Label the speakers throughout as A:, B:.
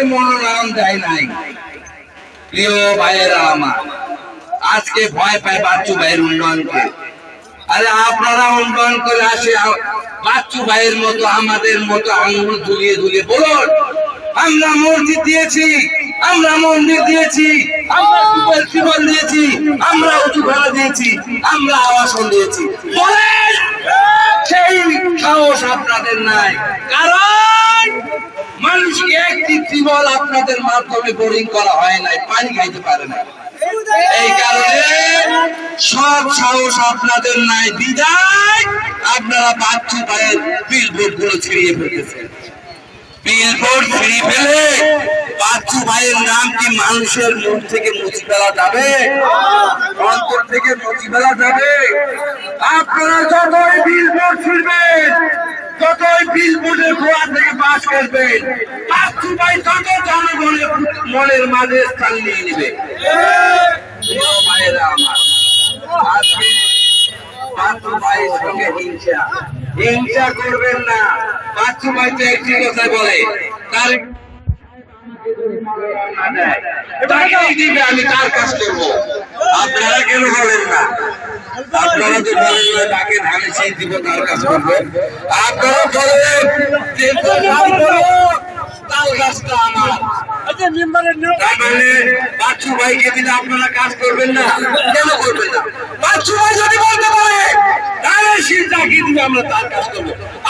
A: তাকে মনোনয়ন দেয় নাই। প্রিয় ভাইয়েরা আমার, আজকে ভয় পায় বাচ্চু ভাইয়ের উন্নয়নকে। আরে আপনারা উন্নয়ন করে আসে, বাচ্চু ভাইয়ের মতো, আমাদের মতো আঙুল ঝুলিয়ে ঝুলিয়ে বলুন, আমরা মসজিদ দিয়েছি, আমরা মন্দির দিয়েছি, আমরা টিবল দিয়েছি, আমরা উঁচু ঘোড়া দিয়েছি, আমরা আবাসন দিয়েছি। বলেন, সেই সাহস আপনাদের নাই। কারণ মানুষকে একটি টিবল আপনাদের মাধ্যমে বোরিং করা হয় নাই, পানি খাইতে পারে না এই কারণে সব সাহস আপনাদের নাই, বিদায়। আপনারা বাচ্চু ভাইয়ের বিলবোর্ডগুলো ছিড়িয়ে ফেলতেছেন বিলবোর্ড ছিঁড়ে ফেলে বাচ্চু ভাইয়ের নাম কি মানুষের মুখ থেকে মুছে ফেলা যাবে? অন্তর থেকে মুছে ফেলা যাবে? আপনারা যতই বিলবোর্ড ছিড়বেন ততই বিলবোর্ডের গোড়া থেকে পাশ করবেন বাচ্চু ভাই তত জনগণের মনের মাঝে স্থান নিয়ে নেবে। ভাইয়েরা আমার, আজকে বাচ্চু ভাইয়ের সঙ্গে হিংসা। হিংসা করবেন না। বাচ্চু ভাই তো একটি কথা বলে তার আমি তার কাজ করব। আপনারা কেন বলেন না? আপনারা তো বলেন না তাকে ধানে সেই দিব তার কাজ করবে? আপনারা বলেন আমার মানে বাচ্চু ভাইকে দিলে আপনারা কাজ করবেন না? কেন করবেন না? বাচ্চু ভাই যদি বলতে পারে তাহলে সে তাকে দিবে আমরা তার কাজ করব।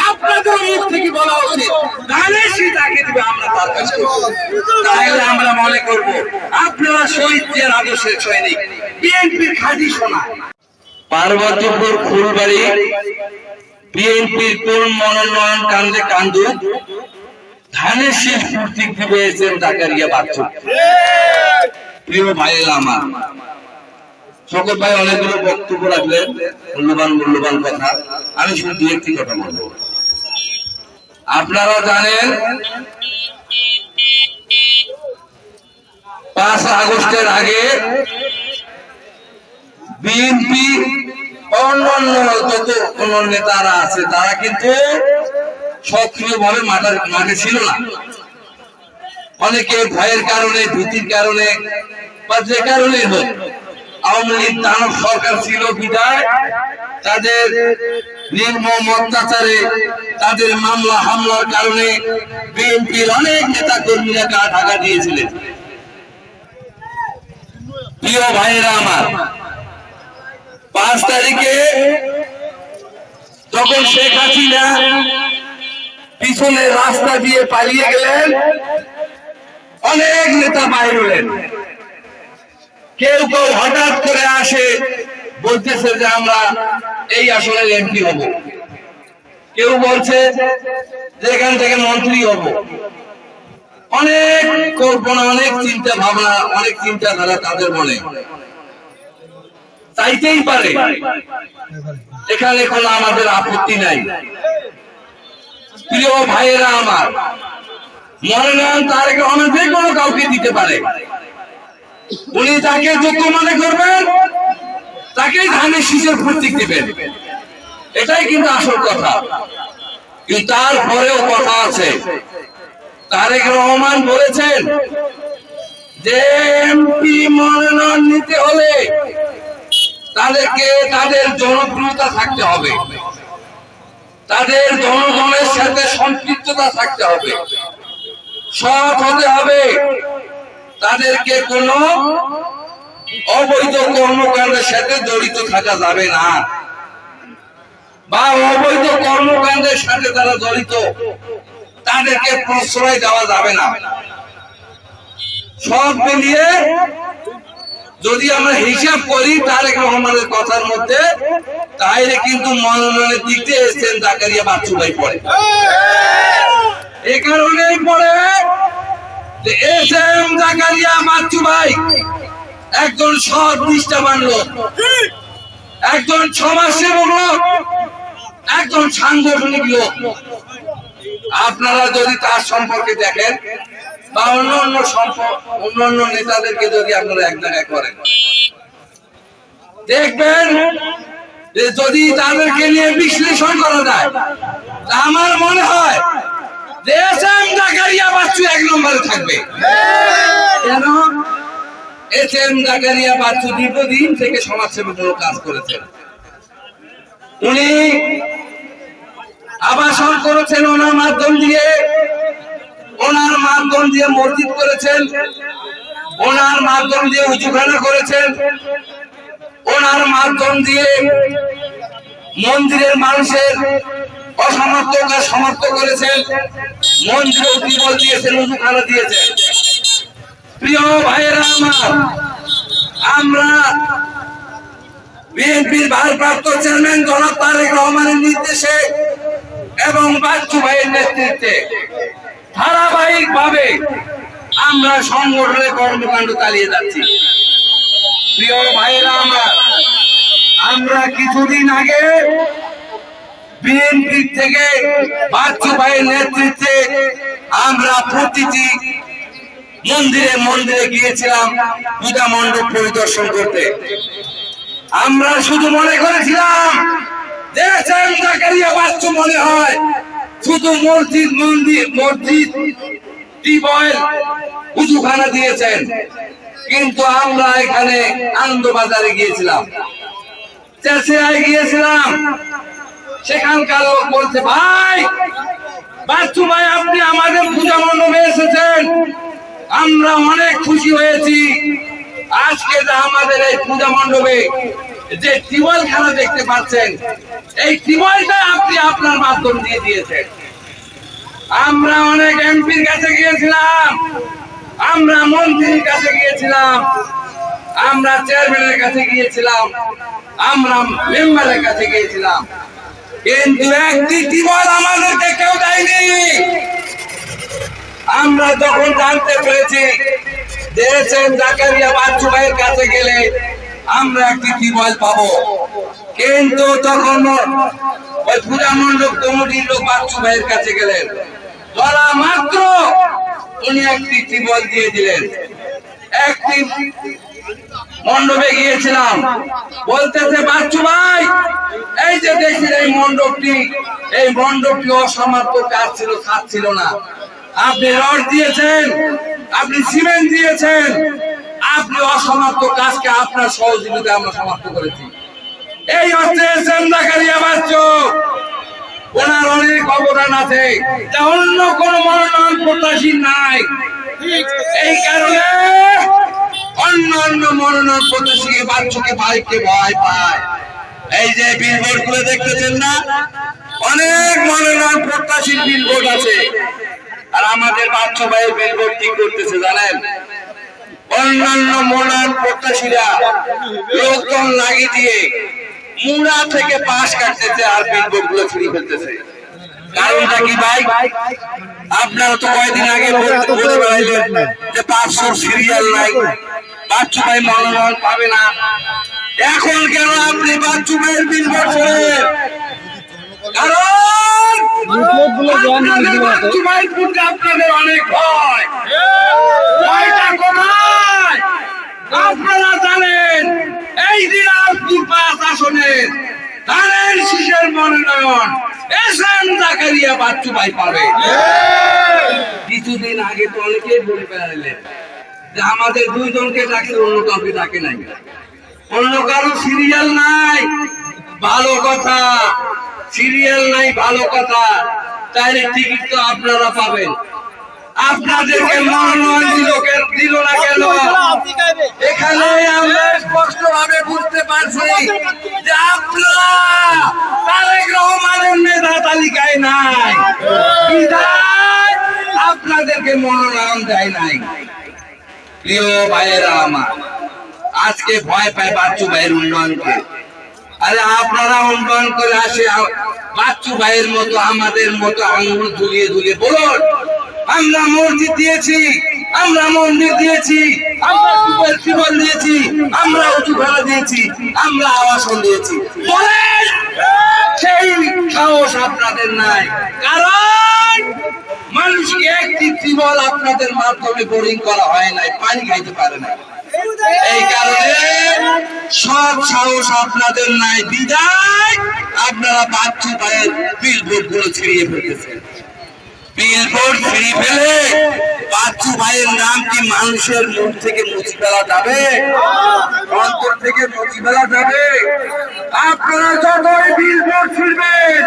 A: আপনাদের মুখ থেকে বলা উচিত তাহলে সে তাকে দিবে আমরা তার কাজ করব। তাহলে আমরা মনে করব আপনারা আদর্শের সৈনিক। বিএনপির খাঁটি সোনা। পার্বতীপুর ফুলবাড়ি বিএনপির কোন মনোনয়ন কান্দে কান্দু। ধানের এম জাকারিয়া বাচ্চু প্রিয় ভাইয়েরা আমার, সকল ভাই অনেকগুলো বক্তব্য রাখলেন, মূল্যবান মূল্যবান কথা। আমি শুধু একটি কথা আপনারা জানেন, পাঁচ আগস্টের আগে বিএনপি অন্যান্য যত কোন নেতারা আছে, তারা কিন্তু সক্রিয় ভাবে মাঠে মাঠে ছিল না। অনেকে ভয়ের কারণে, ভীতির কারণে বা যে কারণে হোক, আওয়ামী লীগ, দানব সরকার ছিল বিদায়। তাদের নির্মম অত্যাচারে তাদের মামলা, হামলার কারণে বিএনপির অনেক নেতা কর্মীরা গা ঢাকা দিয়েছিলেন। প্রিয় ভাইয়েরা আমার, পাঁচ তারিখে যখন শেখ হাসিনা পিছনে রাস্তা দিয়ে পালিয়ে গেলেন। অনেক নেতা বাইর হলেন। কেউ কেউ হঠাৎ করে আসে, বলতেছে যে আমরা এই আসলে এমপি হব। কেউ বলছে যে এখান থেকে মন্ত্রী হব। অনেক কল্পনা, অনেক চিন্তা ভাবনা, অনেক চিন্তাধারা তাদের মনে। চাইতেই পারে। এখানে কোনো আমাদের আপত্তি নাই। প্রিয় ভাইয়েরা আমার মনোনয়ন তারেক রহমান যে কোনো কাউকে দিতে পারে। উনি তাকে যোগ্য মনে করবেন, তাকেই ধানের শীষের প্রতীক দিবেন। এটাই কিন্তু আসল কথা। কিন্তু তারপরেও কথা আছে। তারেক রহমান বলেছেন, যে এমপি মনোনয়ন নিতে হলে তাদেরকে, তাদের জনপ্রিয়তা থাকতে হবে। তাদের জনগণের সাথে সম্পৃক্ততা থাকতে হবে। সৎ হতে হবে। তাদেরকে কোনো অবৈধ কর্মকাণ্ডের সাথে জড়িত থাকা যাবে না। বা অবৈধ কর্মকাণ্ডের সাথে তারা জড়িত, তাদেরকে প্রশ্রয় দেওয়া যাবে না। সব মিলিয়ে যদি আমরা হিসাব করি তারেক রহমানের কথার মধ্যে তাহলে কিন্তু মনোনয়নের দিক দিয়ে এসছেন জাকারিয়া বাচ্চু ভাই পড়ে এ কারণেই পড়ে যে এস এম জাকারিয়া বাচ্চু ভাই একজন সৎ নিষ্ঠাবান লোক একজন সমাজসেবক লোক, একজন সাংগঠনিক লোক। আপনারা যদি তার সম্পর্কে দেখেন বা অন্য অন্য সম্পর্ক, অন্য অন্য নেতাদেরকে যদি আপনারা এক জায়গায় করেন। দেখবেন যে যদি তাদেরকে নিয়ে বিশ্লেষণ করা যায় আমার মনে হয় আবাসন করেছেন ওনার মাধ্যম দিয়ে। ওনার মাধ্যম দিয়ে মসজিদ করেছেন, ওনার মাধ্যম দিয়ে উঁচুখানা করেছেন, ওনার মাধ্যম দিয়ে মন্দিরের মানুষের অসমর্থকে সমর্থ করেছেন, মন্দিরে উদ্দীপন দিয়েছেন উঁচুখানা দিয়েছেন। প্রিয় ভাইয়েরা আমার, আমরা বিএনপির ভারপ্রাপ্ত চেয়ারম্যান জনাব তারেক রহমানের নির্দেশে এবং বাচ্চু ভাইয়ের নেতৃত্বে ধারাবাহিক ভাবে আমরা সংগঠনের কর্মকাণ্ড চালিয়ে যাচ্ছি। প্রিয় ভাইয়েরা আমার, আমরা কিছুদিন আগে বিএনপি থেকে বাচ্চু ভাইয়ের নেতৃত্বে আমরা প্রতিটি মন্দিরে মন্দিরে গিয়েছিলাম পূজা মণ্ডপ পরিদর্শন করতে। আমরা শুধু মনে করেছিলাম দেখছেন জাকারিয়া বাচ্চু মনে হয় শুধু মসজিদ, মন্দির, মসজিদ টিউবওয়েল উঁচুখানা দিয়েছেন। কিন্তু আমরা এখানে আনন্দবাজারে গিয়েছিলাম। গিয়েছিলাম। সেখানকার লোক বলছে, ভাই বাচ্চু ভাই আপনি আমাদের পূজা মণ্ডপে এসেছেন। আমরা অনেক খুশি হয়েছি। আজকে যে আমাদের এই পূজা মণ্ডপে যে টিউবওয়েল খেলা দেখতে পাচ্ছেন, এই টিউবওয়েলটা আপনি আপনার মাধ্যম দিয়ে দিয়েছেন। আমরা অনেক এমপির কাছে গিয়েছিলাম, আমরা মন্ত্রীর কাছে গিয়েছিলাম, আমরা চেয়ারম্যানের কাছে গিয়েছিলাম, আমরা মেম্বারের কাছে গিয়েছিলাম। কিন্তু একটি টিউবওয়েল আমাদেরকে কেউ দেয়নি। আমরা যখন জানতে পেরেছি দিয়েছেন জাকারিয়া বাচ্চু ভাইয়ের কাছে গেলে আমরা একটি টিউবওয়েল পাবো। কিন্তু তখন ওই পূজা মণ্ডপ কমিটির লোক বাচ্চু ভাইয়ের কাছে গেলেন। ধরা মাত্র উনি একটি টিউবওয়েল দিয়ে দিলেন। একটি মণ্ডপে গিয়েছিলাম। বলতেছে, বাচ্চু ভাই, এই যে দেখি এই মণ্ডপটি এই মণ্ডপটি অসমাপ্ত কাজ ছিল কাজ ছিল না। আপনি রড দিয়েছেন, আপনি সিমেন্ট দিয়েছেন আপনি অসমাপ্ত কাজকে আপনার সহযোগিতা আমরা সমাপ্ত করেছি। এই হচ্ছে সেন্দাকারিয়া বাচ্চু ওনার অনেক অবদান আছে। যা অন্য কোন মনোনয়ন প্রত্যাশী নাই। এই কারণে অন্য অন্য মনোনয়ন প্রত্যাশী বাচ্চুকে ভাইকে ভয় পায়। এই যে বিলবোর্ডগুলো দেখতেছেন না? অনেক মনোনয়ন প্রত্যাশীর বিলবোর্ড আছে। আর আমাদের বাচ্চা ভাইয়ের বিলবোর্ড কি করতেছে, জানেন? অন্যান্য মনোনয়ন প্রত্যাশীরা লোকজন লাগিয়ে দিয়ে মুড়া থেকে পাশ কাটতেছে আর বিলবোর্ডগুলো ছুড়ে ফেলতেছে। কারণটা কি ভাই? আপনারা তো কয়েকদিন আগে বলে বেড়াইলেন যে পাঁচশো সিরিয়াল নাই। বাচ্চু ভাই মনোনয়ন পাবে না। এখন কেন আপনি বাচ্চু ভাইয়ের বিলবোর্ড ছোড়েন কারণ আপনাদের আপনাদের অনেক ভয়। ভয়টা কোথায় আপনারা জানেন, এই দিনাজপুর পাঁচ আসনের ধানের শীষের মনোনয়ন এস এম জাকারিয়া বাচ্চু ভাই পাবে। কিছুদিন আগে তো অনেকেই বলে বেড়ালেন যে আমাদের দুইজনকে ডাকছে অন্য কাউকে ডাকে নাই। অন্য কারও সিরিয়াল নাই, ভালো কথা। সিরিয়াল নাই, ভালো কথা। তাইলে টিকিট তো আপনারা পাবেন। আপনাদেরকে মনোনয়ন দিল দিল না কেন? এখানে আমরা স্পষ্ট ভাবে বুঝতে পারছি যে আপনারা তারেক রহমানের মেধা তালিকায় নাই। বিধায় আপনাদেরকে মনোনয়ন দেয় নাই। প্রিয় ভাইয়েরা আমার আজকে ভয় পায় বাচ্চু ভাইয়ের উন্নয়নকে। আরে আপনারা উন্নয়ন করে আসে বাচ্চু ভাইয়ের মতো আমাদের মতো আঙুল ধুলিয়ে ধুলিয়ে বলুন। আমরা মসজিদ দিয়েছি, আমরা মন্দির দিয়েছি, আমরা সুপার দিয়েছি, আমরা উঁচু ভাড়া দিয়েছি, আমরা আবাসন দিয়েছি সেই সাহস আপনাদের নাই। কারণ মানুষকে একটি ত্রিবল আপনাদের মাধ্যমে বোরিং করা হয় নাই, পানি খাইতে পারে না এই কারণে সব সাহস আপনাদের নাই। বিদায়, আপনারা বাচ্চু পায়ের বিলবোর্ডগুলো ছিড়িয়ে ফেলতেছেন। বিলবোর্ড ফ্রি ফেলে বাচ্চু ভাইয়ের নাম কি মানুষের মুখ থেকে মুছে ফেলা যাবে? অন্তর থেকে মুছে ফেলা যাবে? আপনারা যতই বিলবোর্ড ফিরবেন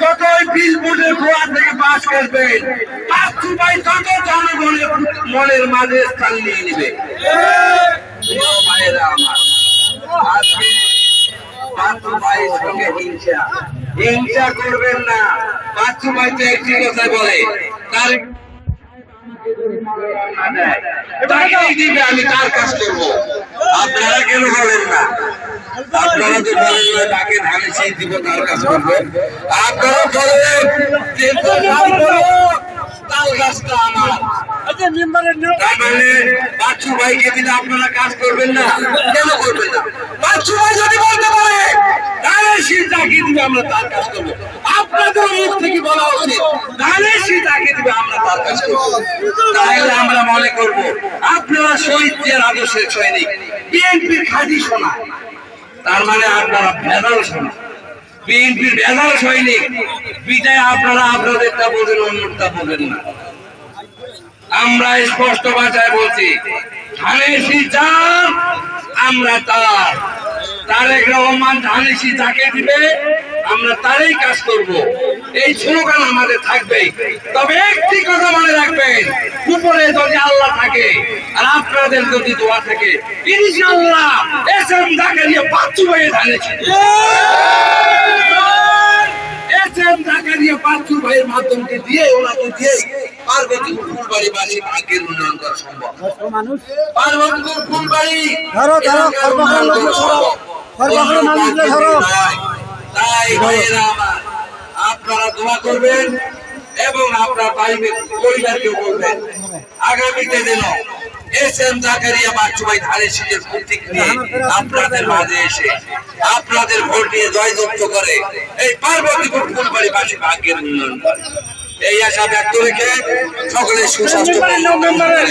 A: ততই বিলবোর্ডের গোড়া থেকে পাশ করবেন বাচ্চু ভাই তত জনগণের মনের মাঝে স্থান নিয়ে নেবে। ভাইয়েরা আমার, আজকে বাচ্চু ভাইয়ের সঙ্গে হিংসা। হিংসা করবেন না। বাচ্চু ভাই একটি কথা বলে। তার আমি তার কাজ করব। আপনারা কেন বলেন না? আপনারা তো বলেন তাকে ধানে সেই দিব, তার কাজ করবে। আপনারা বলেন আপনারা কাজ করবেন না? কেন করবেন না? বাচ্চু ভাই যদি আমরা করব। আপনাদের আমরা আপনারা শহীদ জিয়ার আদর্শের সৈনিক, বিএনপির তার মানে আপনারা বিএনপির সৈনিক, বিদায় আপনারা আপনাদেরটা বোঝেন অন্যটা বোঝেন না। আমরা স্পষ্ট ভাষায় বলছি যার আমরা তার তারেক রহমান ধানেশি যাকে দিবে আমরা তারই কাজ করব। এই স্লোগান আমাদের থাকবে তবে একটি কথা মনে রাখবেন উপরে যদি আল্লাহ থাকে আর আপনাদের যদি দোয়া থাকে ইনশাআল্লাহ এস এম জাকারিয়া বাচ্চু হয়ে ধানেছি এসএম জাকারিয়া বাচ্চু ভাইয়ের মাধ্যমকে দিয়ে ওনাকে দিয়ে পার্বতী ফুলবাড়ি বাসী ভাগ্যের উন্নয়ন করা সম্ভব। পার্বতীপুর ফুলবাড়ি উন্নয়ন করা সম্ভব। তাই ভাইয়েরা আমার আপনারা দোয়া করবেন এবং আপনার পারিবারিক পরিবারকে বলবেন আগামীতে যেন এস এম জাকারিয়া বাচ্চু ধারে শীতের প্রতীক নিয়ে আপনাদের মাঝে এসে আপনাদের ভোট নিয়ে জয়যুক্ত করে এই পার্বতীপুর ফুলবাড়ি বাসী ভাগ্যের উন্নয়ন করে। এই আশা ব্যক্ত রেখে সকলে সুস্বাস্থ্য জিন্দাবাদ।